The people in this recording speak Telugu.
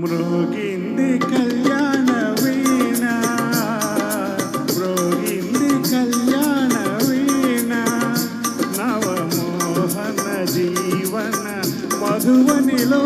మృగింది కళ్యాణ వీణ. మృగింది కళ్యాణ వీణ. నవమోహన జీవన మధువనిలో